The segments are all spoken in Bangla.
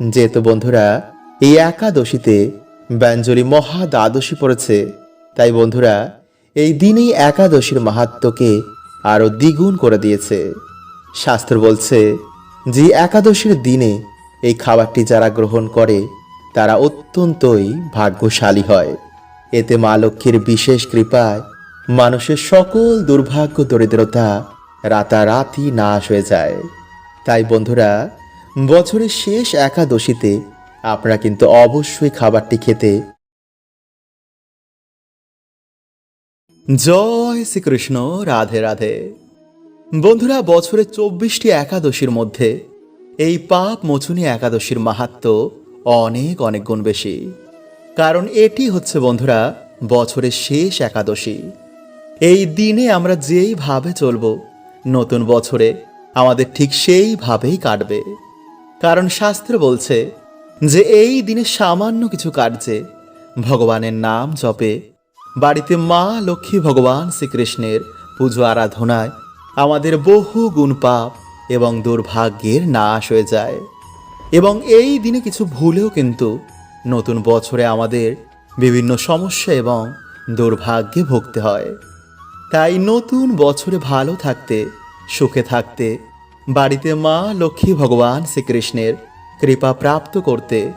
যেহেতু বন্ধুরা, এই একাদশীতে ব্যঞ্জলি মহা দ্বাদশী পড়েছে। তাই বন্ধুরা, এই দিনেই একাদশীর মাহাত্মকে আরও দ্বিগুণ করে দিয়েছে। শাস্ত্র বলছে যে, একাদশীর দিনে এই খাবারটি যারা গ্রহণ করে, তারা অত্যন্তই ভাগ্যশালী হয়। এতে মা লক্ষ্মীর বিশেষ কৃপায় মানুষের সকল দুর্ভাগ্য, দরিদ্রতা রাতারাতি নাশ হয়ে যায়। তাই বন্ধুরা বছরের শেষ একাদশীতে আপনারা কিন্তু অবশ্যই খাবারটি খেতে জয় শ্রীকৃষ্ণ, রাধে রাধে। বন্ধুরা, বছরের চব্বিশটি একাদশীর মধ্যে এই পাপ মোচনী একাদশীর মাহাত্ম অনেক অনেক গুণ বেশি। কারণ এটি হচ্ছে বন্ধুরা, বছরের শেষ একাদশী। এই দিনে আমরা যেইভাবে চলব, নতুন বছরে আমাদের ঠিক সেইভাবেই কাটবে। কারণ শাস্ত্র বলছে যে এই দিনে সামান্য কিছু কার্যে ভগবানের নাম জপে। বাড়িতে মা লক্ষ্মী ভগবান শ্রীকৃষ্ণের পুজো আরাধনায় আমাদের বহু গুণ পাপ এবং দুর্ভাগ্যের নাশ হয়ে যায়। এবং এই দিনে কিছু ভুলেও কিন্তু নতুন বছরে আমাদের বিভিন্ন সমস্যা এবং দুর্ভাগ্যে ভুগতে হয়। তাই নতুন বছরে ভালো থাকতে, সুখে থাকতে বাড়িতে মা, লক্ষ্মী ভগবান শ্রীকৃষ্ণের কৃপা প্রাপ্ত করতে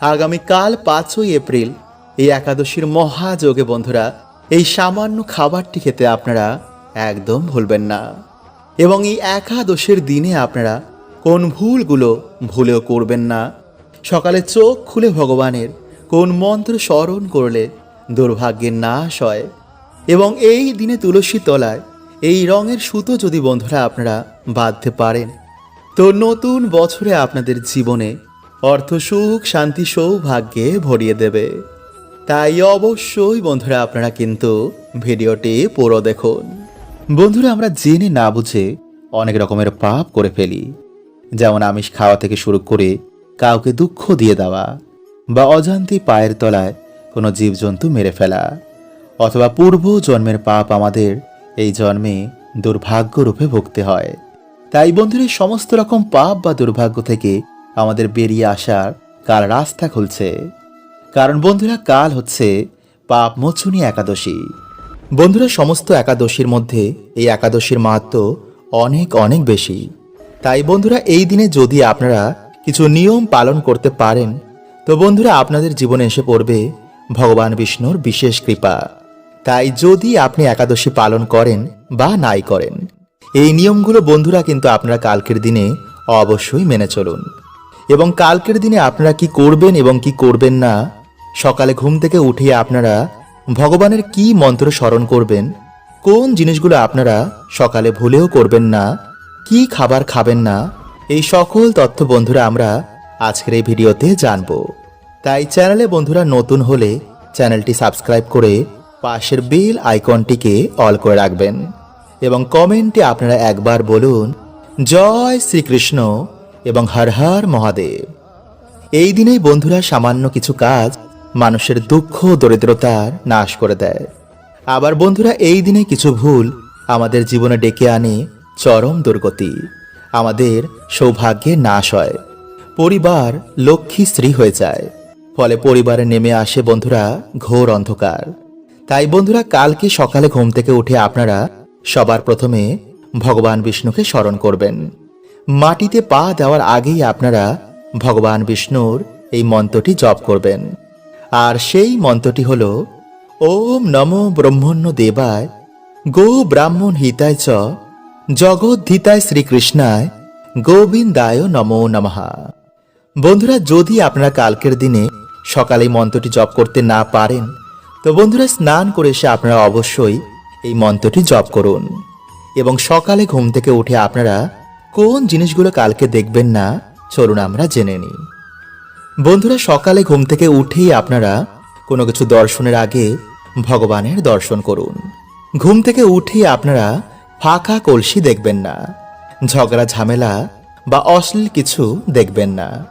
আগামীকাল পাঁচই এপ্রিল এই একাদশীর মহাযোগে বন্ধুরা, এই সামান্য খাবারটি খেতে আপনারা একদম ভুলবেন না। এবং এই একাদশের দিনে আপনারা কোন ভুলগুলো ভুলেও করবেন না। সকালে চোখ খুলে ভগবানের কোন মন্ত্র স্মরণ করলে দুর্ভাগ্যের নাশ হয়। এবং এই দিনে তুলসী তলায় এই রঙের সুতো যদি বন্ধুরা আপনারা বাঁধতে পারেন, তো নতুন বছরে আপনাদের জীবনে অর্থ সুখ, শান্তি, সৌভাগ্যে ভরিয়ে দেবে। তাই অবশ্যই বন্ধুরা আপনারা কিন্তু ভিডিওটি পুরো দেখুন। বন্ধুরা আমরা জেনে না বুঝে অনেক রকমের পাপ করে ফেলি। যেমন আমিষ খাওয়া থেকে শুরু করে কাউকে দুঃখ দিয়ে দেওয়া বা অজান্তি পায়ের তলায় কোনো জীবজন্তু মেরে ফেলা অথবা পূর্ব জন্মের পাপ আমাদের এই জন্মে দুর্ভাগ্য রূপে ভুগতে হয়। তাই বন্ধুরা সমস্ত রকম পাপ বা দুর্ভাগ্য থেকে আমাদের বেরিয়ে আসার কাল রাস্তা খুলছে। কারণ বন্ধুরা, কাল হচ্ছে পাপ মোচনী একাদশী। বন্ধুরা, সমস্ত একাদশীর মধ্যে এই একাদশীর মাহাত্ম অনেক অনেক বেশি। তাই বন্ধুরা, এই দিনে যদি আপনারা কিছু নিয়ম পালন করতে পারেন, তো বন্ধুরা, আপনাদের জীবনে এসে পড়বে ভগবান বিষ্ণুর বিশেষ কৃপা। তাই যদি আপনি একাদশী পালন করেন বা নাই করেন, এই নিয়মগুলো বন্ধুরা কিন্তু আপনারা কালকের দিনে অবশ্যই মেনে চলুন। এবং কালকের দিনে আপনারা কি করবেন এবং কি করবেন না, সকালে ঘুম থেকে উঠে আপনারা ভগবানের কি মন্ত্র স্মরণ করবেন, কোন জিনিসগুলো আপনারা সকালে ভুলেও করবেন না, কি খাবার খাবেন না, এই সকল তথ্য বন্ধুরা আমরা আজকের এই ভিডিওতে জানব। তাই চ্যানেলে বন্ধুরা নতুন হলে চ্যানেলটি সাবস্ক্রাইব করে পাশের বেল আইকনটিকে অল করে রাখবেন এবং কমেন্টে আপনারা একবার বলুন, জয় শ্রীকৃষ্ণ এবং হর হর মহাদেব। এই দিনেই বন্ধুরা সামান্য কিছু কাজ মানুষের দুঃখ দরিদ্রতার নাশ করে দেয়। আবার বন্ধুরা, এই দিনে কিছু ভুল আমাদের জীবনে ডেকে আনে চরম দুর্গতি। আমাদের সৌভাগ্যের নাশ হয়। পরিবার লক্ষ্মী স্ত্রী হয়ে যায়। ফলে পরিবারে নেমে আসে বন্ধুরা ঘোর অন্ধকার। তাই বন্ধুরা, কালকে সকালে ঘুম থেকে উঠে আপনারা সবার প্রথমে ভগবান বিষ্ণুকে স্মরণ করবেন। মাটিতে পা দেওয়ার আগেই আপনারা ভগবান বিষ্ণুর এই মন্ত্রটি জপ করবেন। আর সেই মন্ত্রটি হল, ওম নমো ব্রহ্মণ্য দেবায়, গো ব্রাহ্মণ হিতায় চ জগদ্ধিতায় শ্রীকৃষ্ণায়, গোবিন্দায় নমো নমহা বন্ধুরা, যদি আপনারা কালকের দিনে সকালে মন্ত্রটি জপ করতে না পারেন তো বন্ধুরা, স্নান করে এসে আপনারা অবশ্যই এই মন্ত্রটি জপ করুন। এবং সকালে ঘুম থেকে উঠে আপনারা কোন জিনিসগুলো কালকে দেখবেন না, চলুন আমরা জেনে নিই। বন্ধুরা, সকালে ঘুম থেকে উঠেই আপনারা কোনো কিছু দর্শনের আগে ভগবানের দর্শন করুন। ঘুম থেকে উঠেই আপনারা ফাঁকা কলসি দেখবেন না, ঝগড়া, ঝামেলা বা অশ্লীল কিছু দেখবেন না।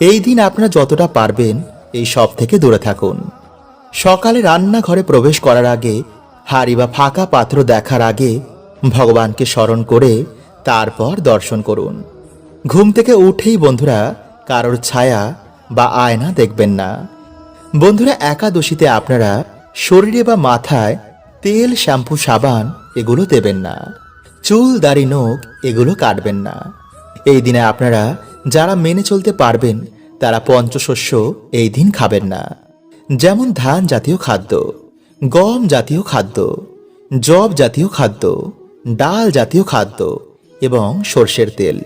এই দিন আপনারা যতটা পারবেন এই সব থেকে দূরে থাকুন। সকালে রান্নাঘরে প্রবেশ করার আগে হাড়ি বা ফাঁকা পাত্র দেখার আগে ভগবানকে স্মরণ করে তারপর দর্শন করুন। ঘুম থেকে উঠেই বন্ধুরা কারোর ছায়া বা আয়না দেখবেন না। বন্ধুরা একাদশীতে আপনারা শরীরে বা মাথায় তেল, শ্যাম্পু, সাবান এগুলো দেবেন না। চুল, দাড়ি, নখ এগুলো কাটবেন না। এই দিনে আপনারা যারা মেনে চলতে পারবেন তারা পঞ্চশস্য এই দিন খাবেন না। যেমন ধান জাতীয় খাদ্য, গম জাতীয় খাদ্য জব জাতীয় খাদ্য, ডাল জাতীয় খাদ্য এবং সর্ষের তেল।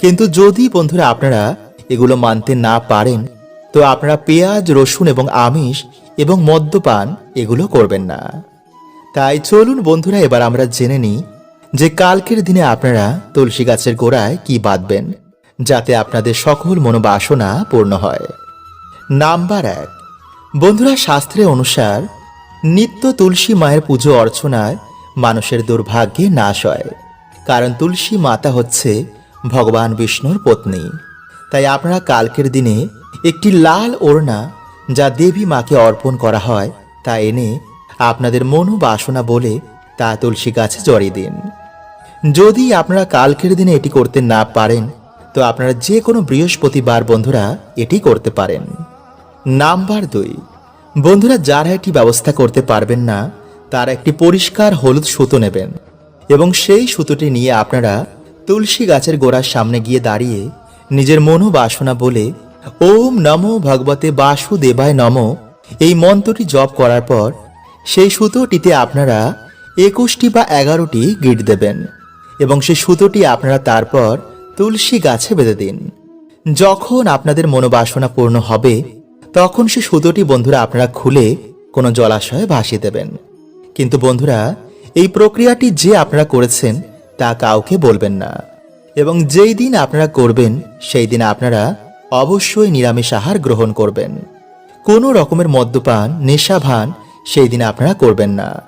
কিন্তু যদি বন্ধুরা আপনারা এগুলো মানতে না পারেন, তো আপনারা পেঁয়াজ, রসুন এবং আমিষ এবং মদ্যপান এগুলো করবেন না। তাই চলুন বন্ধুরা, এবার আমরা জেনে নিই যে কালকের দিনে আপনারা তুলসী গাছের গোড়ায় কি বাঁধবেন, যাতে আপনাদের সকল মনোবাসনা পূর্ণ হয়। নাম্বার এক বন্ধুরা শাস্ত্রে অনুসার নিত্য তুলসী মায়ের পুজো অর্চনায় মানুষের দুর্ভাগ্যে নাশ হয়। কারণ তুলসী মাতা হচ্ছে ভগবান বিষ্ণুর পত্নী। তাই আপনারা কালকের দিনে একটি লাল ওড়না যা দেবী মাকে অর্পণ করা হয়, তা এনে আপনাদের মনোবাসনা বলে তা তুলসী গাছে জড়িয়ে দিন। যদি আপনারা কালকের দিনে এটি করতে না পারেন, তো আপনারা যে কোনো বৃহস্পতিবার বন্ধুরা এটি করতে পারেন। নাম্বার দুই। বন্ধুরা, যারা এটি ব্যবস্থা করতে পারবেন না, তারা একটি পরিষ্কার হলুদ সুতো নেবেন এবং সেই সুতোটি নিয়ে আপনারা তুলসী গাছের গোড়ার সামনে গিয়ে দাঁড়িয়ে নিজের মনোবাসনা বলে ওম নমো ভগবতে বাসুদেবায় নম এই মন্ত্রটি জপ করার পর সেই সুতোটিতে আপনারা একুশটি বা এগারোটি গিট দেবেন এবং সেই সুতোটি আপনারা তারপর তুলসী গাছে বেঁধে দিন। যখন আপনাদের মনোবাসনা পূর্ণ হবে তখন সে সুতোটি বন্ধুরা আপনারা খুলে কোনো জলাশয়ে ভাসিয়ে দেবেন। কিন্তু বন্ধুরা, এই প্রক্রিয়াটি যে আপনারা করেছেন তা কাউকে বলবেন না। এবং যেই দিন আপনারা করবেন, সেই দিন আপনারা অবশ্যই নিরামিষ আহার গ্রহণ করবেন। কোনো রকমের মদ্যপান, নেশাভান সেই দিন আপনারা করবেন না।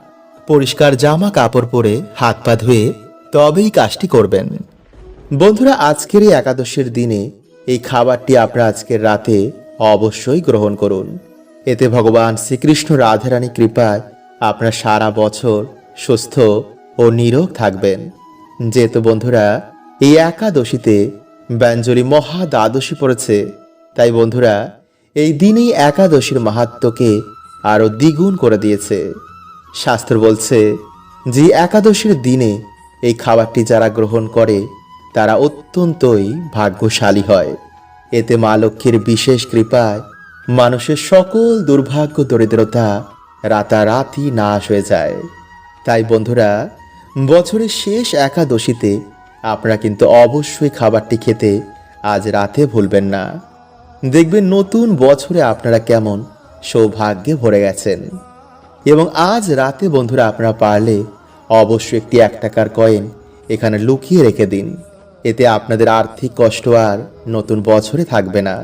পরিষ্কার জামা কাপড় পরে হাত পা ধুয়ে তবেই কাজটি করবেন। বন্ধুরা, আজকের এই একাদশীর দিনে এই খাবারটি আপনারা আজকের রাতে অবশ্যই গ্রহণ করুন। এতে ভগবান শ্রীকৃষ্ণ রাধারানী কৃপায় আপনারা সারা বছর সুস্থ ও নিরোগ থাকবেন। যেহেতু বন্ধুরা, এই একাদশীতে ব্যঞ্জলি মহা দ্বাদশী পড়েছে, তাই বন্ধুরা, এই দিনেই একাদশীর মাহাত্মকে আরও দ্বিগুণ করে দিয়েছে। শাস্ত্র বলছে যে একাদশীর দিনে এই খাবারটি যারা গ্রহণ করে, তারা অত্যন্তই ভাগ্যশালী হয়। এতে মা লক্ষ্মীর বিশেষ কৃপায় মানুষের সকল দুর্ভাগ্য, দরিদ্রতা রাতারাতি নাশ হয়ে যায়। তাই বন্ধুরা, বছরের শেষ একাদশীতে আপনারা কিন্তু অবশ্যই খাবারটি খেতে আজ রাতে ভুলবেন না। দেখবেন নতুন বছরে আপনারা কেমন সৌভাগ্যে ভরে গেছেন। এবং আজ রাতে বন্ধুরা আপনারা পারলে অবশ্যই একটি এক টাকার কয়েন এখানে লুকিয়ে রেখে দিন। এতে আপনাদের আর্থিক কষ্ট আর নতুন বছরে থাকবে না।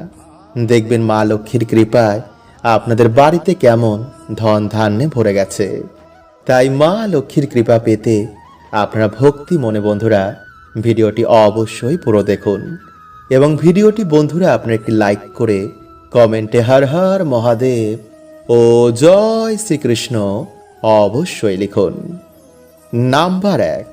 দেখবেন মা লক্ষ্মীর কৃপায় আপনাদের বাড়িতে কেমন ধন ধান্যে ভরে গেছে। তাই মা লক্ষ্মীর কৃপা পেতে আপনারা ভক্তি মনে বন্ধুরা ভিডিওটি অবশ্যই পুরো দেখুন এবং ভিডিওটি বন্ধুরা আপনারা একটি লাইক করে কমেন্টে হর হর মহাদেব ও জয় শ্রীকৃষ্ণ অবশ্যই লিখুন। নাম্বার এক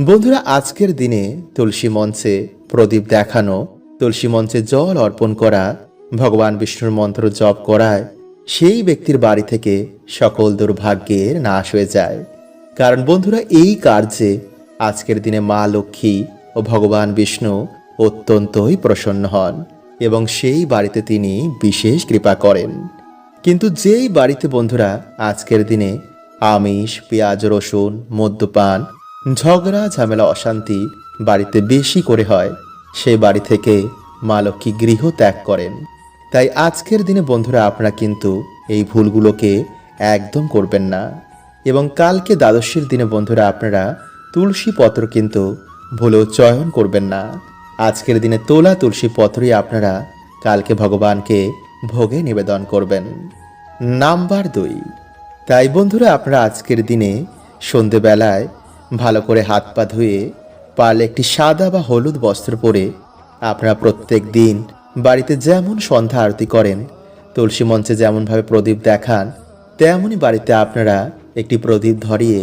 বন্ধুরা, আজকের দিনে তুলসী মঞ্চে প্রদীপ দেখানো, তুলসী মঞ্চে জল অর্পণ করা, ভগবান বিষ্ণুর মন্ত্র জপ করায় সেই ব্যক্তির বাড়ি থেকে সকল দুর্ভাগ্যের নাশ হয়ে যায়। কারণ বন্ধুরা, এই কার্যে আজকের দিনে মা লক্ষ্মী ও ভগবান বিষ্ণু অত্যন্তই প্রসন্ন হন এবং সেই বাড়িতে তিনি বিশেষ কৃপা করেন। কিন্তু যেই বাড়িতে বন্ধুরা, আজকের দিনে আমিষ, পেঁয়াজ, রসুন, মদ্যপান ঝগড়া, ঝামেলা, অশান্তি বাড়িতে বেশি করে হয়। সেই বাড়ি থেকে মা লক্ষ্মী গৃহ ত্যাগ করেন। তাই আজকের দিনে বন্ধুরা আপনারা কিন্তু এই ভুলগুলোকে একদম করবেন না। এবং কালকে দ্বাদশীর দিনে বন্ধুরা আপনারা তুলসী পত্র কিন্তু ভুলেও চয়ন করবেন না। আজকের দিনে তোলা তুলসী পত্রই আপনারা কালকে ভগবানকে ভোগে নিবেদন করবেন। নাম্বার দুই। তাই বন্ধুরা আপনারা আজকের দিনে সন্ধেবেলায় ভালো করে হাত পা ধুয়ে পারলে একটি সাদা বা হলুদ বস্ত্র পরে আপনারা প্রত্যেক দিন বাড়িতে যেমন সন্ধ্যা আরতি করেন, তুলসী মঞ্চে যেমনভাবে প্রদীপ দেখান, তেমনই বাড়িতে আপনারা একটি প্রদীপ ধরিয়ে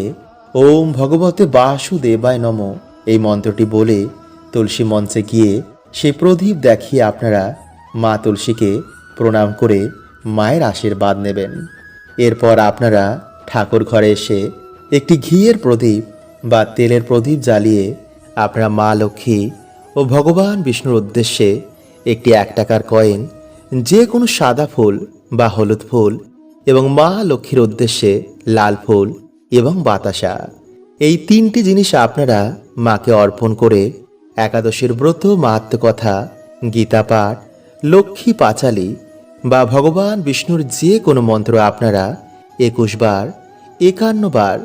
ওম ভগবতে বাসুদেবায় নম এই মন্ত্রটি বলে তুলসী মঞ্চে গিয়ে সেই প্রদীপ দেখিয়ে আপনারা মা তুলসীকে প্রণাম করে মায়ের আশীর্বাদ নেবেন। এরপর আপনারা ঠাকুর ঘরে এসে একটি ঘিয়ের প্রদীপ বা তেলের প্রদীপ জ্বালিয়ে আপনারা মা লক্ষ্মী ও ভগবান বিষ্ণুর উদ্দেশ্যে একটি এক টাকার কয়েন, যে কোনো সাদা ফুল বা হলুদ ফুল এবং মা লক্ষ্মীর উদ্দেশ্যে লাল ফুল এবং বাতাসা। এই তিনটি জিনিস আপনারা মাকে অর্পণ করে একাদশীর ব্রত মাহাত্ম কথা, গীতা পাঠ, লক্ষ্মী পাঁচালী বা ভগবান বিষ্ণুর যে কোনো মন্ত্র আপনারা একুশ বার, একান্ন বার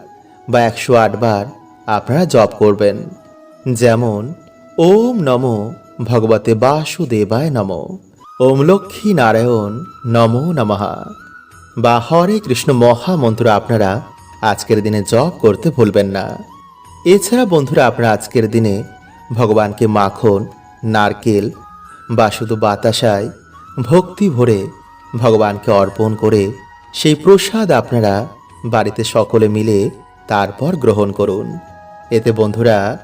বা একশো আট বার আপনারা জপ করবেন। যেমন, ওম নম ভগবতে বাসুদেবায় নম। ওম লক্ষ্মী নারায়ণ নমো নমঃ। বা হরে কৃষ্ণ মহামন্ত্র আপনারা আজকের দিনে জপ করতে ভুলবেন না। এছাড়া বন্ধুরা, আপনারা আজকের দিনে ভগবানকে মাখন, নারকেল বা শুধু বাতাসায় ভক্তি ভরে ভগবানকে অর্পণ করে সেই প্রসাদ আপনারা বাড়িতে সকলে মিলে তারপর গ্রহণ করুন। এতে বন্ধুরা,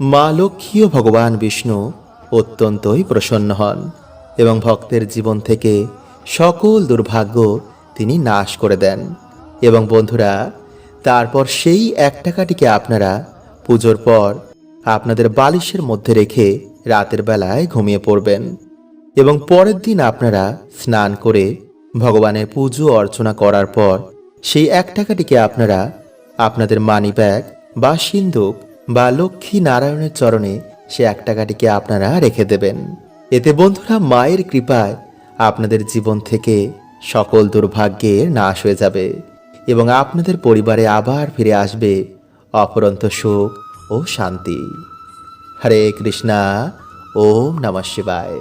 মা লক্ষ্মী ও ভগবান বিষ্ণু অত্যন্তই প্রসন্ন হন এবং ভক্তের জীবন থেকে সকল দুর্ভাগ্য তিনি নাশ করে দেন। এবং বন্ধুরা, তারপর সেই এক টাকাটিকে আপনারা পুজোর পর আপনাদের বালিশের মধ্যে রেখে রাতের বেলায় ঘুমিয়ে পড়বেন এবং পরের দিন আপনারা স্নান করে ভগবানের পুজো অর্চনা করার পর সেই এক টাকাটিকে আপনারা আপনাদের মানি ব্যাগ বা সিন্ধুক বা লক্ষ্মী নারায়ণের চরণে সে এক টাকাটিকে আপনারা রেখে দেবেন। এতে বন্ধুরা মায়ের কৃপায় আপনাদের জীবন থেকে সকল দুর্ভাগ্যের নাশ হয়ে যাবে এবং আপনাদের পরিবারে আবার ফিরে আসবে অপরন্ত সুখ ও শান্তি। হরে কৃষ্ণা, ওম নমঃ শিবায়।